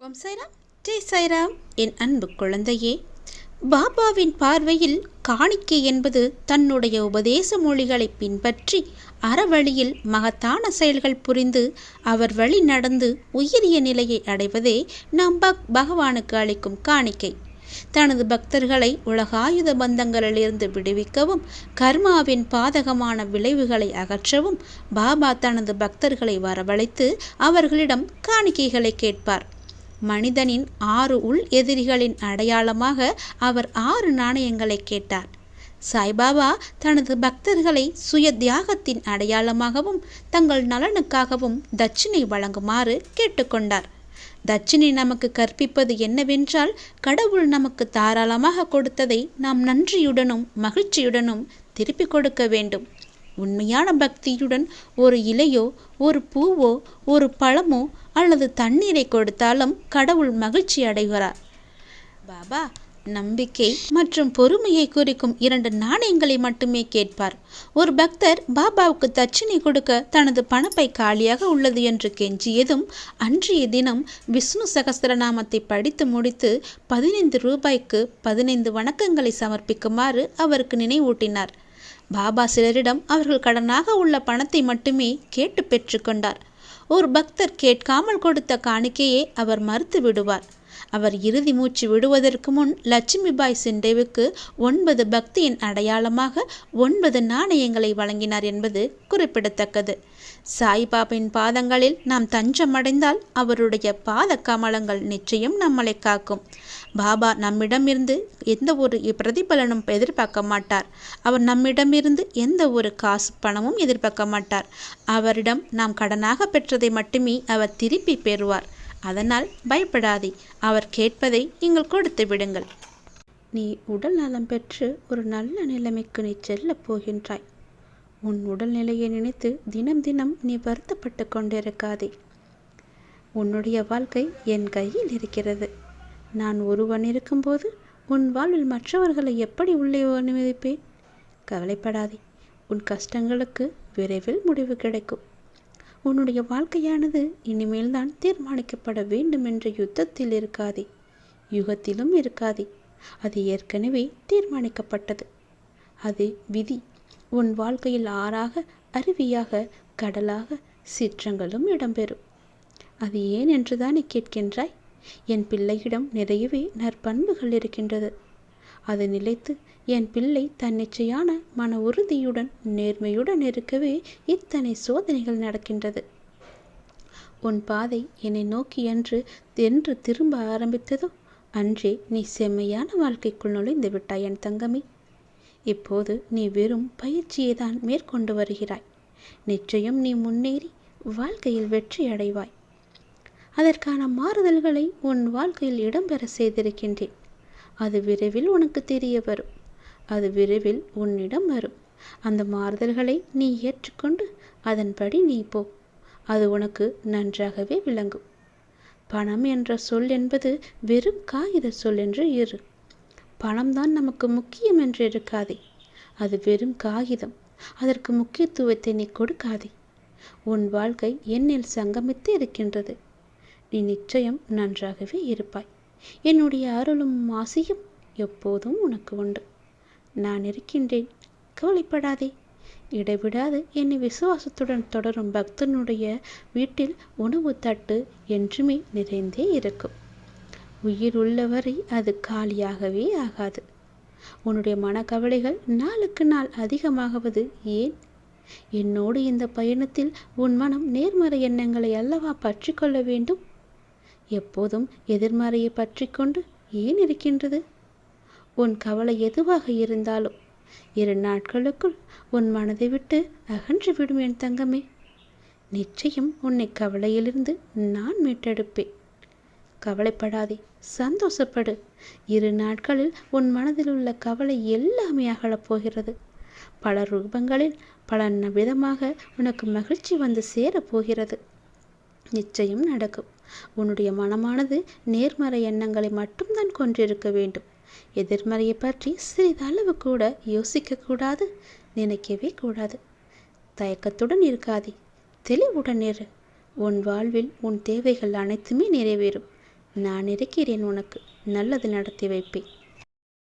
ஓம் சைராம் ஜெய் சைராம் என் அன்பு குழந்தையே பாபாவின் பார்வையில் காணிக்கை என்பது தன்னுடைய உபதேச மொழிகளை பின்பற்றி அறவழியில் மகத்தான செயல்கள் புரிந்து அவர் வழி நடந்து உயரிய நிலையை அடைவதே நாம் பக் பகவானுக்கு அளிக்கும் காணிக்கை. தனது பக்தர்களை உலகாயுத பந்தங்களிலிருந்து விடுவிக்கவும் கர்மாவின் பாதகமான விளைவுகளை அகற்றவும் பாபா தனது பக்தர்களை வரவழைத்து அவர்களிடம் காணிக்கைகளை கேட்பார். மனிதனின் ஆறு உள் எதிரிகளின் அடையாளமாக அவர் ஆறு நாணயங்களை கேட்டார். சாய்பாபா தனது பக்தர்களை சுய தியாகத்தின் அடையாளமாகவும் தங்கள் நலனுக்காகவும் தட்சிணை வழங்குமாறு கேட்டுக்கொண்டார். தட்சிணை நமக்கு கற்பிப்பது என்னவென்றால் கடவுள் நமக்கு தாராளமாக கொடுத்ததை நாம் நன்றியுடனும் மகிழ்ச்சியுடனும் திருப்பிக் கொடுக்க வேண்டும். உண்மையான பக்தியுடன் ஒரு இலையோ ஒரு பூவோ ஒரு பழமோ அல்லது தண்ணீரை கொடுத்தாலும் கடவுள் மகிழ்ச்சி அடைகிறார் பாபா நம்பிக்கை மற்றும் பொறுமையை குறிக்கும் இரண்டு நாணயங்களை மட்டுமே கேட்பார். ஒரு பக்தர் பாபாவுக்கு தட்சிணை கொடுக்க தனது பணப்பை காலியாக உள்ளது என்று கெஞ்சியதும் அன்றைய தினம் விஷ்ணு சகஸ்திரநாமத்தை படித்து முடித்து பதினைந்து ரூபாய்க்கு பதினைந்து வணக்கங்களை சமர்ப்பிக்குமாறு அவருக்கு நினைவூட்டினார். பாபா சிலரிடம் அவர்கள் கடனாக உள்ள பணத்தை மட்டுமே கேட்டு பெற்றுக்கொண்டார் ஒரு பக்தர் கேட்காமல் கொடுத்த காணிக்கையை அவர் மறுத்து விடுவார். அவர் இறுதி மூச்சு விடுவதற்கு முன் லட்சுமிபாய் சிண்டேவுக்கு ஒன்பது பக்தியின் அடையாளமாக ஒன்பது நாணயங்களை வழங்கினார் என்பது குறிப்பிடத்தக்கது. சாய்பாபின் பாதங்களில் நாம் தஞ்சமடைந்தால் அவருடைய பாத கமலங்கள் நிச்சயம் நம்மளை காக்கும். பாபா நம்மிடமிருந்து எந்த ஒரு பிரதிபலனும் எதிர்பார்க்க மாட்டார். அவர் நம்மிடமிருந்து எந்த ஒரு காசு பணமும் எதிர்பார்க்க மாட்டார். அவரிடம் நாம் கடனாக பெற்றதை மட்டுமே அவர் திருப்பி பெறுவார். அதனால் பயப்படாதே அவர் கேட்பதை நீங்கள் கொடுத்து விடுங்கள். நீ உடல் நலம் பெற்று ஒரு நல்ல நிலைமைக்கு நீ செல்லப் போகின்றாய். உன் உடல்நிலையை நினைத்து தினம் தினம் நீ வருத்தப்பட்டு கொண்டிருக்காதே. உன்னுடைய வாழ்க்கை என் கையில் இருக்கிறது. நான் ஒருவன் இருக்கும்போது உன் வாழ்வில் மற்றவர்களை எப்படி உள்ளே அனுமதிப்பேன்? கவலைப்படாதே. உன் கஷ்டங்களுக்கு விரைவில் முடிவு கிடைக்கும். உன்னுடைய வாழ்க்கையானது இனிமேல் தான் தீர்மானிக்கப்பட வேண்டும் என்ற யுத்தத்தில் இருக்காதே. யுகத்திலும் இருக்காதே. அது ஏற்கனவே தீர்மானிக்கப்பட்டது. அது விதி. உன் வாழ்க்கையில் ஆறாக அருவியாக கடலாக சீற்றங்களும் இடம்பெறும். அது ஏன் என்றுதானே கேட்கின்றாய்? என் பிள்ளையிடம் நிறையவே நற்பண்புகள் இருக்கின்றது. அது நிலைத்து என் பிள்ளை தன்னிச்சையான மன உறுதியுடன் நேர்மையுடன் இருக்கவே இத்தனை சோதனைகள் நடக்கின்றது. உன் பாதை என்னை நோக்கி என்று என்று திரும்ப ஆரம்பித்ததோ? அன்றே நீ செம்மையான வாழ்க்கைக்குள் நுழைந்து விட்டாய் என் தங்கமே. இப்போது நீ வெறும் பயிற்சியை தான் மேற்கொண்டு வருகிறாய். நிச்சயம் நீ முன்னேறி வாழ்க்கையில் வெற்றி அடைவாய். அதற்கான மாறுதல்களை உன் வாழ்க்கையில் இடம்பெற செய்திருக்கின்றேன். அது விரைவில் உனக்கு தெரிய வரும். அது விரைவில் உன்னிடம் வரும். அந்த மாறுதல்களை நீ ஏற்றுக்கொண்டு அதன்படி நீ போ. அது உனக்கு நன்றாகவே விளங்கும். பணம் என்ற சொல் என்பது வெறும் காகித சொல் என்று இரு. பணம்தான் நமக்கு முக்கியம் என்று இருக்காதே. அது வெறும் காகிதம். அதற்கு முக்கியத்துவத்தை நீ கொடுக்காதே. உன் வாழ்க்கை என்னில் சங்கமித்து இருக்கின்றது. நீ நிச்சயம் நன்றாகவே இருப்பாய். என்னுடைய அருளும் ஆசையும் எப்போதும் உனக்கு உண்டு. நான் இருக்கின்றேன். கவலைப்படாதே. இடைவிடாது. என்னை விசுவாசத்துடன் தொடரும் பக்தனுடைய வீட்டில் உணவு தட்டு என்றுமே நிறைந்தே இருக்கும். உயிர் உள்ளவரை அது காலியாகவே ஆகாது. உன்னுடைய மனக்கவலைகள் நாளுக்கு நாள் அதிகமாகுவது ஏன்? என்னோடு இந்த பயணத்தில் உன் மனம் நேர்மறை எண்ணங்களை அல்லவா பற்றி கொள்ள வேண்டும்? எப்போதும் எதிர்மறையை பற்றி கொண்டு ஏன் இருக்கின்றது? உன் கவலை எதுவாக இருந்தாலும் இரு நாட்களுக்குள் உன் மனதை விட்டு அகன்று விடும் என் தங்கமே. நிச்சயம் உன்னை கவலையிலிருந்து நான் மீட்டெடுப்பேன். கவலைப்படாதே சந்தோஷப்படு. இரு நாட்களில் உன் மனதில் உள்ள கவலை எல்லாமே அகலப் போகிறது. பல ரூபங்களில் பல விதமாக உனக்கு மகிழ்ச்சி வந்து சேரப் போகிறது. நிச்சயம் நடக்கும். உன்னுடைய மனமானது நேர்மறை எண்ணங்களை மட்டும்தான் கொண்டிருக்க வேண்டும். எதிர்மறையை பற்றி சிறிதளவு கூட யோசிக்கக்கூடாது நினைக்கவே கூடாது. தயக்கத்துடன் இருக்காதே தெளிவுடன் இரு. உன் வாழ்வில் உன் தேவைகள் அனைத்துமே நிறைவேறும். நான் இருக்கிறேன் உனக்கு நல்லது நடத்தி வைப்பேன்.